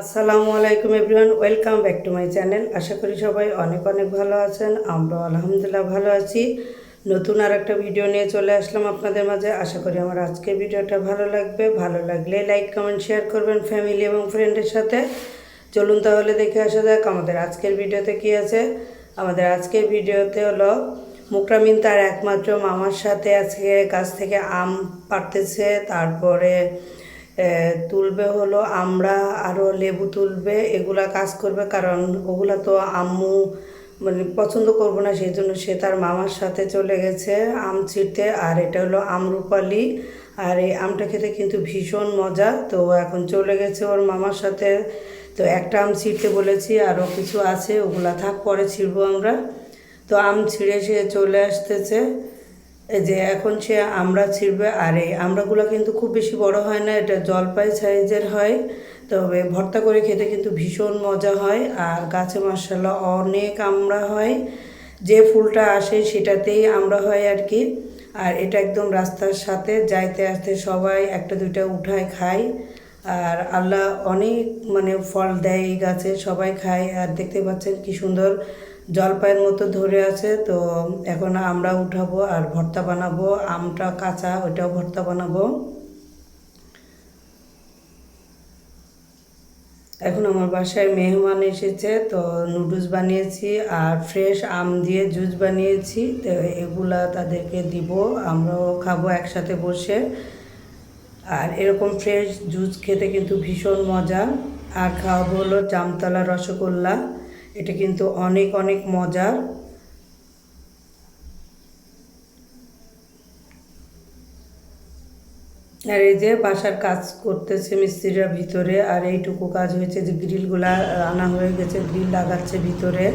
আসসালামু আলাইকুম everyone, welcome back to my channel. আশা করি সবাই অনেক অনেক ভালো আছেন আমরা আলহামদুলিল্লাহ ভালো আছি। নতুন আর একটা ভিডিও নিয়ে চলে আসলাম আপনাদের মাঝে। আশা করি আমার আজকের ভিডিওটা ভালো লাগবে। ভালো লাগলে লাইক, কমেন্ট, শেয়ার করবেন ফ্যামিলি এবং ফ্রেন্ডের সাথে। চলুন তাহলে দেখে আসা যাক আমাদের আজকের ভিডিওতে কি আছে। আমাদের আজকের ভিডিওতে হলো মুকরামিন তার একমাত্র মামার সাথে আজকে গাছ থেকে আম পাড়তেছে। তারপরে তুলবে হলো আমরা আরও লেবু তুলবে, এগুলা কাজ করবে, কারণ ওগুলা তো আম্মু মানে পছন্দ করব না, সেই জন্য সে তার মামার সাথে চলে গেছে আম ছিঁড়তে, আর এটা হলো আমরুপালি। আর এই আমটা খেতে কিন্তু ভীষণ মজা, তো এখন চলে গেছে ওর মামার সাথে। তো একটা আম ছিঁড়তে বলেছি আরও কিছু আছে, ওগুলা থাক, পরে ছিঁড়বো আমরা। তো আম ছিঁড়ে সে চলে আসতেছে। যে এখন সে আমরা ছিঁড়বে, আর এই আমড়াগুলো কিন্তু খুব বেশি বড় হয় না, এটা জলপাই সাইজের হয়। তবে ভর্তা করে খেতে কিন্তু ভীষণ মজা হয়, আর গাছে মার্শাল্লাহ অনেক আমরা হয়। যে ফুলটা আসে সেটাতেই আমরা হয় আর কি। আর এটা একদম রাস্তার সাথে যাইতে আসতে সবাই একটা দুইটা উঠায় খায়। আর আল্লাহ অনেক মানে ফল দেয় এই গাছে, সবাই খায়। আর দেখতে পাচ্ছেন কি সুন্দর জলপাইয়ের মতো ধরে আছে, তো এখন আমরা উঠাবো আর ভর্তা বানাবো। আমটা কাঁচা, ওইটাও ভর্তা বানাবো। এখন আমার বাসায় মেহমান এসেছে, তো নুডলস বানিয়েছি আর ফ্রেশ আম দিয়ে জুস বানিয়েছি, তো এগুলা তাদেরকে দিব, আমরাও খাব একসাথে বসে। আর এরকম ফ্রেশ জুস খেতে কিন্তু ভীষণ মজা। আর খাওয়াবো হলো জামতলা রসগোল্লা। এটা কিন্তু অনেক অনেক মজার। আর এই যে বাসার কাজ করতেছে মিস্ত্রিরা ভিতরে, আর এইটুকু কাজ হয়েছে যে গ্রিলগুলা আনা হয়ে গেছে, গ্রিল লাগাচ্ছে ভিতরে।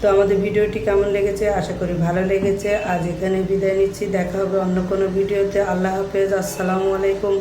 তো আমাদের ভিডিওটি কেমন লেগেছে? আশা করি ভালো লেগেছে। আজ এখানে বিদায় নিচ্ছি। দেখা হবে অন্য কোনো ভিডিওতে। আল্লাহ হাফেজ। আসসালামু আলাইকুম।